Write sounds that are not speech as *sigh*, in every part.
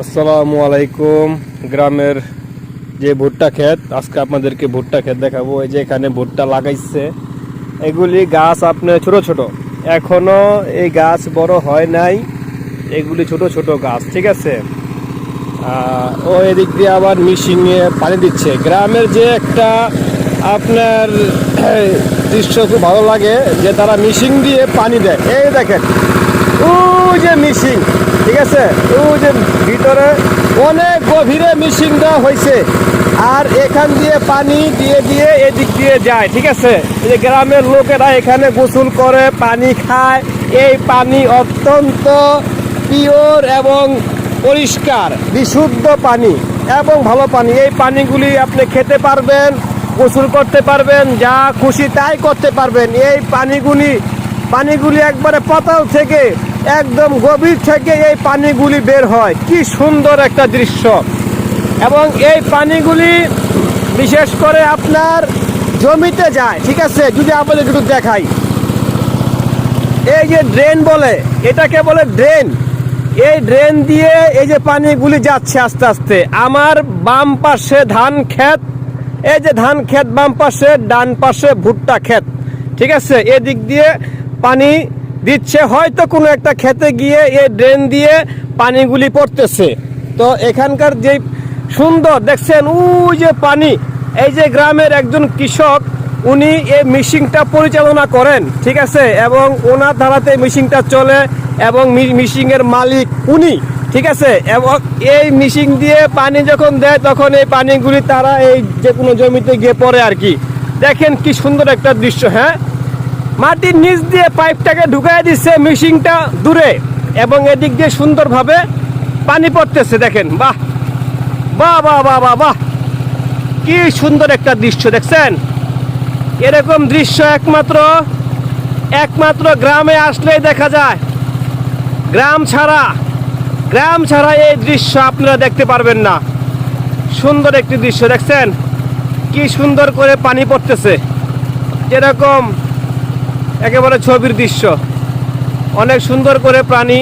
আসসালামু আলাইকুম। গ্রামের যে ভুট্টা ক্ষেত, আজকে আপনাদেরকে ভুট্টা ক্ষেত দেখাবো। এই যে এখানে ভুট্টা লাগাইছে। এগুলি গাছ আপনার ছোট ছোট। এখনও এই গাছ বড় হয় নাই। এগুলি ছোট ছোট গাছ, ঠিক আছে? ও এদিক দিয়ে আবার মিশিংয়ে পানি দিচ্ছে। গ্রামের যে একটা আপনার *clears throat* দৃশ্য খুব ভালো লাগে, যে তারা মিশিং দিয়ে পানি দেয়। এই দেখেন, ও যে মিশিং। ঠিক আছে? ও যে ভিতরে অনেক গভীরে মিশিং দেওয়া হয়েছে। আর এখান দিয়ে পানি দিয়ে দিয়ে এদিক দিয়ে যায়, ঠিক আছে? এই গ্রামের লোকেরা এখানে গোসল করে, পানি খায়। এই পানি অত্যন্ত পিওর এবং পরিষ্কার, বিশুদ্ধ পানি এবং ভালো পানি। এই পানিগুলি আপনি খেতে পারবেন, গোসল করতে পারবেন, যা খুশি তাই করতে পারবেন। এই পানিগুলি পানিগুলি একবারে পাতাল থেকে একদম গভীর থেকে এই পানিগুলি বের হয়। কি সুন্দর একটা দৃশ্য। এবং এই পানিগুলি বিশেষ করে আপনার জমিতে যায়, ঠিক আছে? যদি আপনাদের একটু দেখাই। এই যে ড্রেন বলে, এটাকে বলে ড্রেন। এই ড্রেন দিয়ে এই যে পানিগুলি যাচ্ছে আস্তে আস্তে, আমার বাম পাশে ধান ক্ষেত, এই যে ধান ক্ষেত বাম পাশে, ডান পাশে ভুট্টা ক্ষেত, ঠিক আছে? এদিক দিয়ে পানি দিচ্ছে, হয়তো কোনো একটা খেতে গিয়ে এই ড্রেন দিয়ে পানিগুলি পড়তেছে। তো এখানকার যে সুন্দর, দেখছেন, ওই যে পানি, এই যে গ্রামের একজন কৃষক, উনি এই মিশিংটা পরিচালনা করেন, ঠিক আছে? এবং ওনার ধারাতে মিশিংটা চলে, এবং মিশিং এর মালিক উনি, ঠিক আছে? এবং এই মিশিং দিয়ে পানি যখন দেয়, তখন এই পানিগুলি তারা এই যে কোনো জমিতে গিয়ে পড়ে আর কি। দেখেন কি সুন্দর একটা দৃশ্য হ্যাঁ? মাটির নিচ দিয়ে পাইপটাকে ঢুকাই দিচ্ছে মিশিংটা দূরে এবং এদিক দিয়ে সুন্দরভাবে পানি পড়তেছে, দেখেন। বাহ! বাহ বাহ বাহ বাহ বাহ! কি সুন্দর একটা দৃশ্য, দেখছেন? এরকম দৃশ্য একমাত্র একমাত্র গ্রামে আসলেই দেখা যায়। গ্রাম ছাড়া গ্রাম ছাড়া এই দৃশ্য আপনারা দেখতে পারবেন না। সুন্দর একটি দৃশ্য, দেখছেন? কি সুন্দর করে পানি পড়তেছে। যেরকম একেবারে ছবির দৃশ্য। অনেক সুন্দর করে প্রাণী,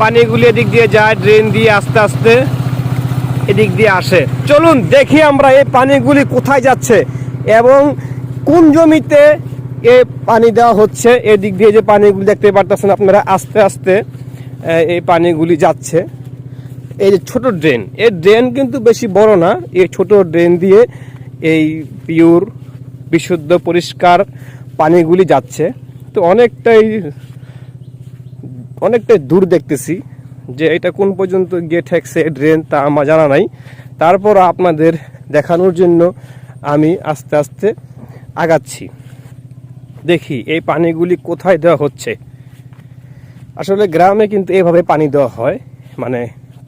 পানিগুলি এদিক দিয়ে যায় ড্রেন দিয়ে আস্তে আস্তে এদিক দিয়ে আসে। চলুন দেখি আমরা এই পানিগুলি কোথায় যাচ্ছে এবং কোন জমিতে এ পানি দেওয়া হচ্ছে। এদিক দিয়ে যে পানিগুলি দেখতে পারতেছেন আপনারা, আস্তে আস্তে এই পানিগুলি যাচ্ছে। এই যে ছোটো ড্রেন এই ড্রেন কিন্তু বেশি বড় না, এই ছোট ড্রেন দিয়ে এই পিওর বিশুদ্ধ, পরিষ্কার পানিগুলি যাচ্ছে। তো অনেকটাই অনেকটাই দূর দেখতেছি যে এটা কোন পর্যন্ত গিয়ে ঠেকছে ড্রেন তা আমার জানা নাই। তারপর আপনাদের দেখানোর জন্য আমি আস্তে আস্তে আগাচ্ছি। দেখি এই পানিগুলি কোথায় দেওয়া হচ্ছে। আসলে গ্রামে কিন্তু এভাবে পানি দেওয়া হয়। মানে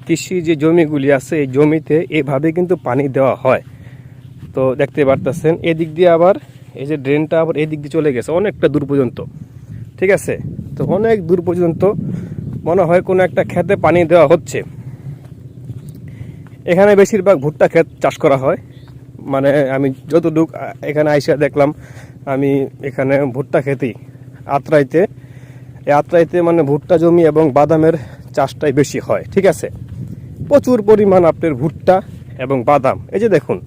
কৃষি যে জমিগুলি আছে, এই জমিতে এভাবে কিন্তু পানি দেওয়া হয়। তো দেখতে পারতেছেন, এদিক দিয়ে আবার এই যে ড্রেনটা আবার এদিক দিয়ে চলে গেছে, অনেকটা দূর পর্যন্ত। ঠিক আছে? তো অনেক দূর পর্যন্ত মনে হয় কোনো একটা খেতে পানি দেওয়া হচ্ছে। এখানে বেশিরভাগ ভুট্টা ক্ষেত চাষ করা হয়। মানে আমি যতটুক এখানে আইসা দেখলাম, আমি এখানে ভুট্টা খেতেই আত্রাইতে এই আত্রাইতে মানে ভুট্টা জমি এবং বাদামের চাষটাই বেশি হয়। ঠিক আছে? প্রচুর পরিমাণ আপনার ভুট্টা এবং বাদাম। এই যে দেখুন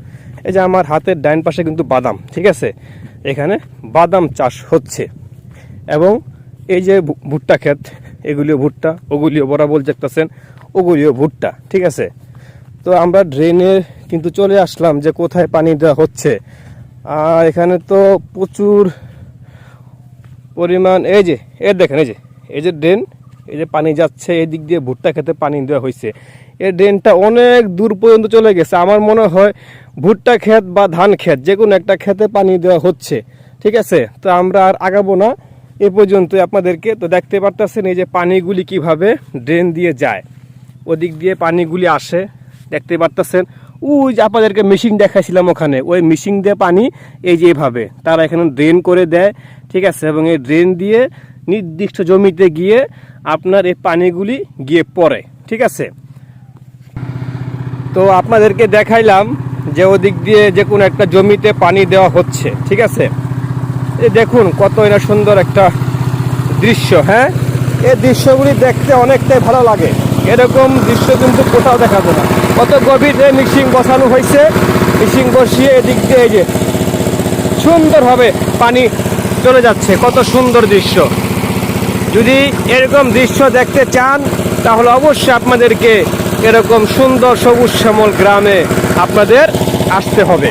এই যে আমার হাতের ডাইন পাশে কিন্তু বাদাম, ঠিক আছে? এখানে বাদাম চাষ হচ্ছে। এবং এই যে ভুট্টা ক্ষেত, এগুলিও ভুট্টা, ওগুলিও বরাবর দেখতেছেন, ওগুলিও ভুট্টা, ঠিক আছে? তো আমরা ড্রেনে কিন্তু চলে আসলাম যে কোথায় পানি দেওয়া হচ্ছে। আর এখানে তো প্রচুর পরিমাণ, এই যে এর দেখেন, এই যে এই যে ড্রেন এই যে পানি যাচ্ছে এই দিক দিয়ে ভুট্টা খেতে পানি দেওয়া হয়েছে এই ড্রেনটা অনেক দূর পর্যন্ত চলে গেছে। আমার মনে হয় ভুট্টা ক্ষেত বা ধান ক্ষেত যে কোনো একটা খেতে পানি দেওয়া হচ্ছে। ঠিক আছে? তো আমরা আর আগাবো না। এ পর্যন্ত আপনাদেরকে। তো দেখতে পারতেছেন এই যে পানিগুলি কীভাবে ড্রেন দিয়ে যায়। ওদিক দিয়ে পানিগুলি আসে। দেখতে পারতেছেন। ওই যে আপনাদেরকে মেশিন দেখাইছিলাম ওখানে। ওই মেশিন দিয়ে পানি এই যে এভাবে, তারা এখানে ড্রেন করে দেয়। ঠিক আছে? এবং এই ড্রেন দিয়ে নির্দিষ্ট জমিতে গিয়ে আপনার এই পানিগুলি গিয়ে পড়ে, ঠিক আছে? তো আপনাদেরকে দেখাইলাম যে ওদিক দিয়ে যে কোনো একটা জমিতে পানি দেওয়া হচ্ছে, ঠিক আছে? এই দেখুন কত এটা সুন্দর একটা দৃশ্য হ্যাঁ? এই দৃশ্যগুলি দেখতে অনেকটাই ভালো লাগে। এরকম দৃশ্য কিন্তু কোথাও দেখা যায় না। কত গভীরে মিক্সিং বসানো হয়েছে মিক্সিং বসিয়ে এদিক দিয়ে যে সুন্দরভাবে পানি চলে যাচ্ছে, কত সুন্দর দৃশ্য। যদি এরকম দৃশ্য দেখতে চান, তাহলে অবশ্যই আপনাদেরকে এরকম সুন্দর সবুজ শ্যামল গ্রামে আপনাদের আসতে হবে।